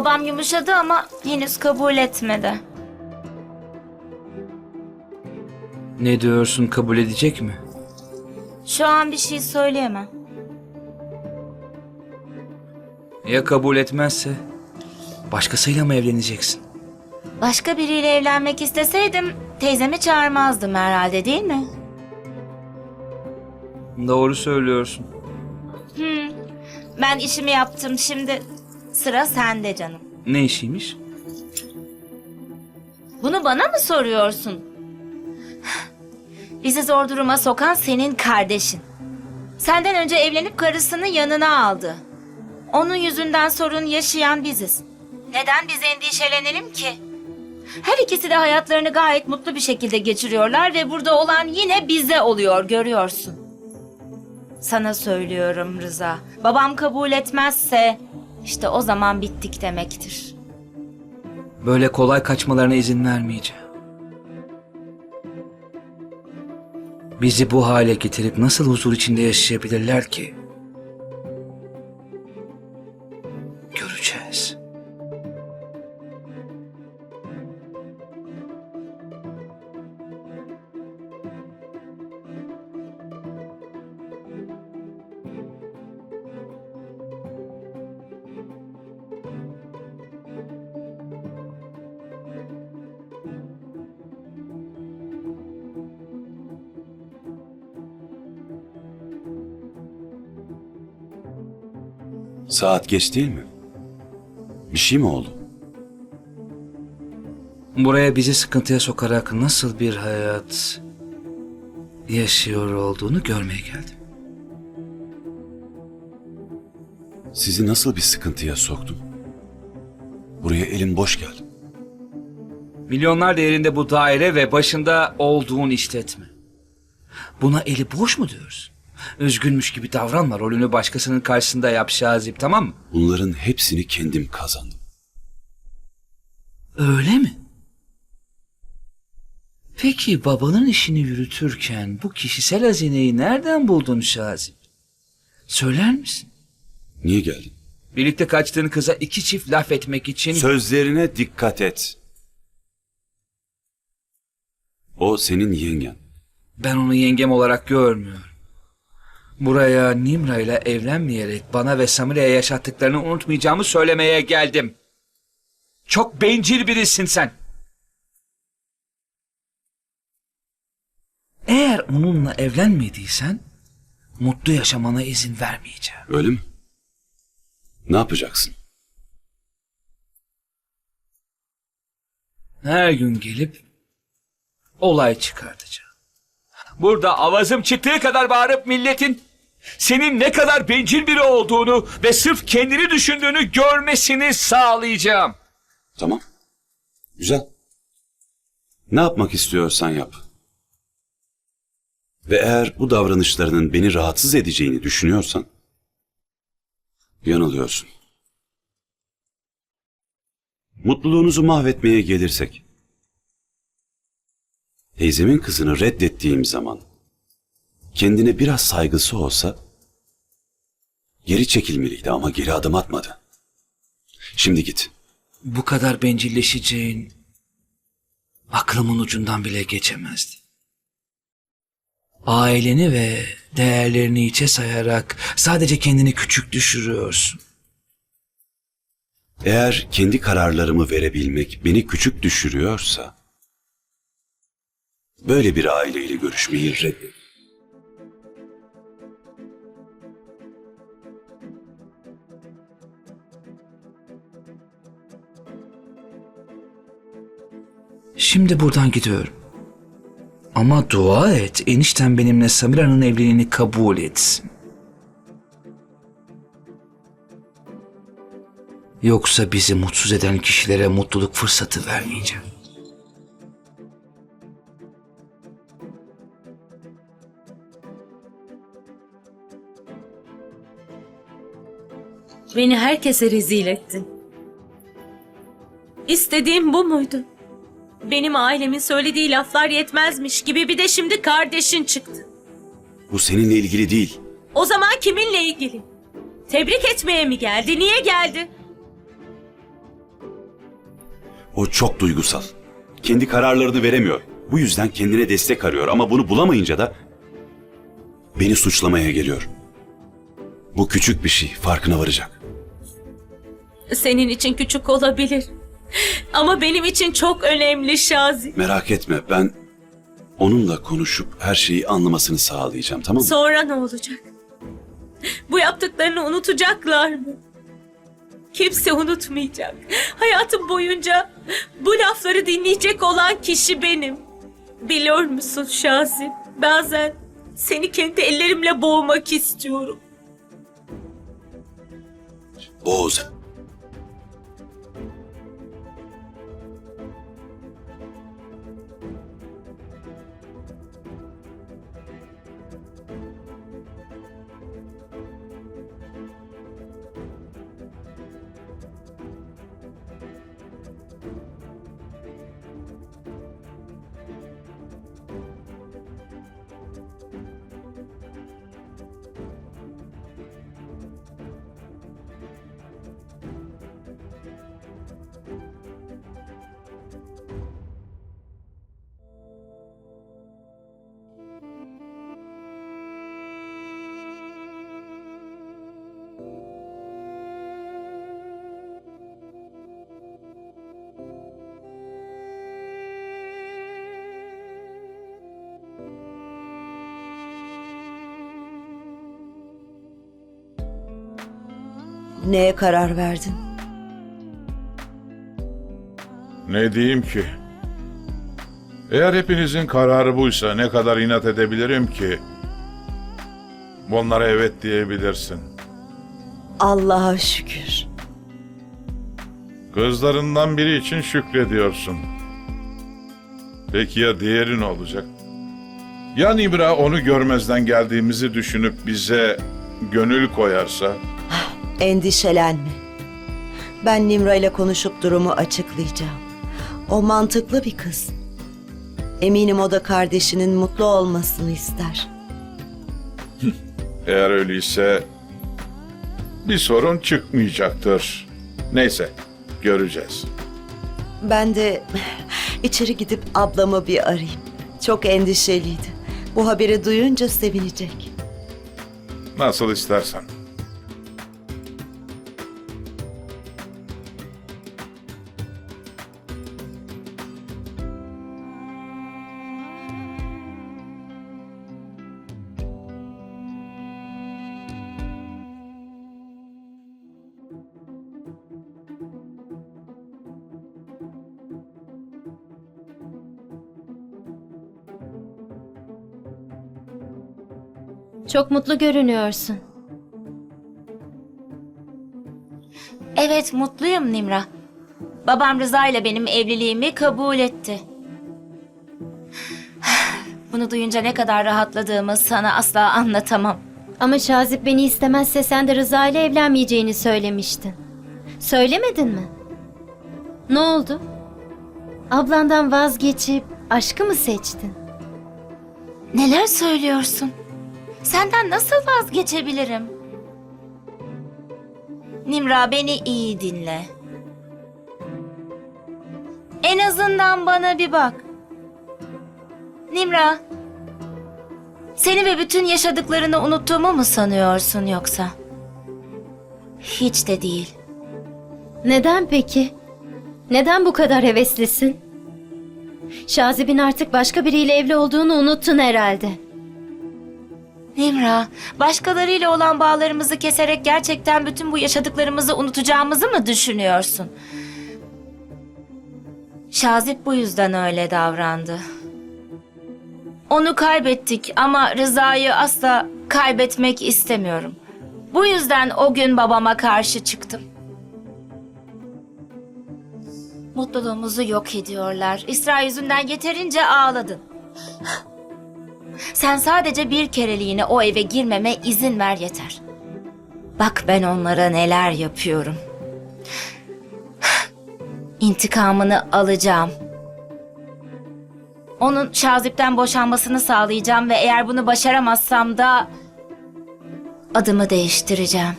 Babam yumuşadı ama henüz kabul etmedi. Ne diyorsun kabul edecek mi? Şu an bir şey söyleyemem. Ya kabul etmezse? Başkasıyla mı evleneceksin? Başka biriyle evlenmek isteseydim teyzemi çağırmazdım herhalde değil mi? Doğru söylüyorsun. Ben işimi yaptım şimdi sıra sende canım. Ne işiymiş? Bunu bana mı soruyorsun? Bizi zor duruma sokan senin kardeşin. Senden önce evlenip karısını yanına aldı. Onun yüzünden sorun yaşayan biziz. Neden biz endişelenelim ki? Her ikisi de hayatlarını gayet mutlu bir şekilde geçiriyorlar ve burada olan yine bize oluyor görüyorsun. Sana söylüyorum Rıza. Babam kabul etmezse işte o zaman bittik demektir. Böyle kolay kaçmalarına izin vermeyeceğim. Bizi bu hale getirip nasıl huzur içinde yaşayabilirler ki? Saat geç değil mi? Bir şey mi oldu? Buraya bizi sıkıntıya sokarak nasıl bir hayat yaşıyor olduğunu görmeye geldim. Sizi nasıl bir sıkıntıya soktum? Buraya elim boş geldim. Milyonlar değerinde bu daire ve başında olduğun işletme. Buna eli boş mu diyorsun? Üzgünmüş gibi davranma. Rolünü başkasının karşısında yap Şazip tamam mı? Bunların hepsini kendim kazandım. Öyle mi? Peki babanın işini yürütürken bu kişisel hazineyi nereden buldun Şazip? Söyler misin? Niye geldin? Birlikte kaçtığın kıza iki çift laf etmek için... Sözlerine dikkat et. O senin yengen. Ben onu yengem olarak görmüyorum. Buraya Nimra ile evlenmeyerek bana ve Samire'ye yaşattıklarını unutmayacağımı söylemeye geldim. Çok bencil birisin sen. Eğer onunla evlenmediysen mutlu yaşamana izin vermeyeceğim. Öyle mi? Ne yapacaksın? Her gün gelip olay çıkartacağım. Burada avazım çıktığı kadar bağırıp milletin senin ne kadar bencil biri olduğunu ve sırf kendini düşündüğünü görmesini sağlayacağım. Tamam. Güzel. Ne yapmak istiyorsan yap. Ve eğer bu davranışlarının beni rahatsız edeceğini düşünüyorsan yanılıyorsun. Mutluluğunuzu mahvetmeye gelirsek teyzemin kızını reddettiğim zaman kendine biraz saygısı olsa geri çekilmeliydi ama geri adım atmadı. Şimdi git. Bu kadar bencilleşeceğin aklımın ucundan bile geçemezdi. Aileni ve değerlerini içe sayarak sadece kendini küçük düşürüyorsun. Eğer kendi kararlarımı verebilmek beni küçük düşürüyorsa, böyle bir aileyle görüşmeyi reddet. Şimdi buradan gidiyorum. Ama dua et enişten benimle Samira'nın evliliğini kabul etsin. Yoksa bizi mutsuz eden kişilere mutluluk fırsatı vermeyeceğim. Beni herkese rezil ettin. İstediğim bu muydu? Benim ailemin söylediği laflar yetmezmiş gibi bir de şimdi kardeşin çıktı. Bu seninle ilgili değil. O zaman kiminle ilgili? Tebrik etmeye mi geldi? Niye geldi? O çok duygusal. Kendi kararlarını veremiyor. Bu yüzden kendine destek arıyor ama bunu bulamayınca da beni suçlamaya geliyor. Bu küçük bir şey, farkına varacak. Senin için küçük olabilir. Ama benim için çok önemli Şazi. Merak etme, ben onunla konuşup her şeyi anlamasını sağlayacağım, tamam mı? Sonra ne olacak? Bu yaptıklarını unutacaklar mı? Kimse unutmayacak. Hayatım boyunca bu lafları dinleyecek olan kişi benim. Biliyor musun Şazi? Bazen seni kendi ellerimle boğmak istiyorum. Oğuz, Neye karar verdin? Ne diyeyim ki? Eğer hepinizin kararı buysa ne kadar inat edebilirim ki? Bunlara evet diyebilirsin. Allah'a şükür. Kızlarından biri için şükrediyorsun. Peki ya diğeri ne olacak? Ya Nibra onu görmezden geldiğimizi düşünüp bize gönül koyarsa? Endişelenme. Ben Nimra ile konuşup durumu açıklayacağım. O mantıklı bir kız. Eminim o da kardeşinin mutlu olmasını ister. Eğer öyleyse bir sorun çıkmayacaktır. Neyse, göreceğiz. Ben de içeri gidip ablamı bir arayayım. Çok endişeliydi. Bu haberi duyunca sevinecek. Nasıl istersen. Çok mutlu görünüyorsun. Evet mutluyum Nimra. Babam Rıza ile benim evliliğimi kabul etti. Bunu duyunca ne kadar rahatladığımı sana asla anlatamam. Ama Şazip beni istemezse sen de Rıza ile evlenmeyeceğini söylemiştin. Söylemedin mi? Ne oldu? Ablandan vazgeçip aşkı mı seçtin? Neler söylüyorsun? Senden nasıl vazgeçebilirim? Nimra beni iyi dinle. En azından bana bir bak. Nimra, seni ve bütün yaşadıklarını unuttuğumu mu sanıyorsun yoksa? Hiç de değil. Neden peki? Neden bu kadar heveslisin? Şazip'in artık başka biriyle evli olduğunu unuttun herhalde. Nimra, başkalarıyla olan bağlarımızı keserek gerçekten bütün bu yaşadıklarımızı unutacağımızı mı düşünüyorsun? Şazip bu yüzden öyle davrandı. Onu kaybettik ama Rıza'yı asla kaybetmek istemiyorum. Bu yüzden o gün babama karşı çıktım. Mutluluğumuzu yok ediyorlar. İsra yüzünden yeterince ağladın. Sen sadece bir kereliğine o eve girmeme izin ver yeter. Bak ben onlara neler yapıyorum. İntikamını alacağım. Onun Şazip'ten boşanmasını sağlayacağım ve eğer bunu başaramazsam da adımı değiştireceğim.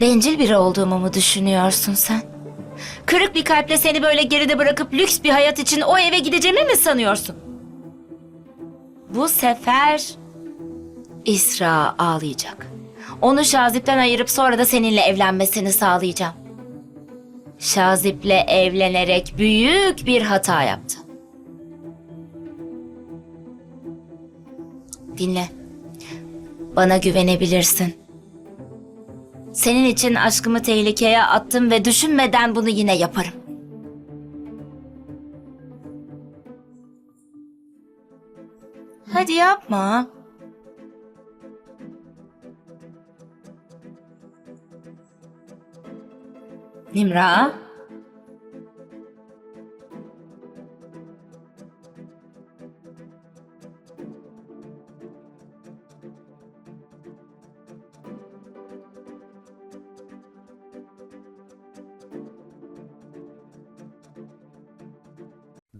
Bencil biri olduğumu mu düşünüyorsun sen? Kırık bir kalple seni böyle geride bırakıp lüks bir hayat için o eve gideceğimi mi sanıyorsun? Bu sefer İsra ağlayacak. Onu Şazip'ten ayırıp sonra da seninle evlenmesini sağlayacağım. Şazip'le evlenerek büyük bir hata yaptı. Dinle. Bana güvenebilirsin. Senin için aşkımı tehlikeye attım ve düşünmeden bunu yine yaparım. Hadi yapma. Nimra.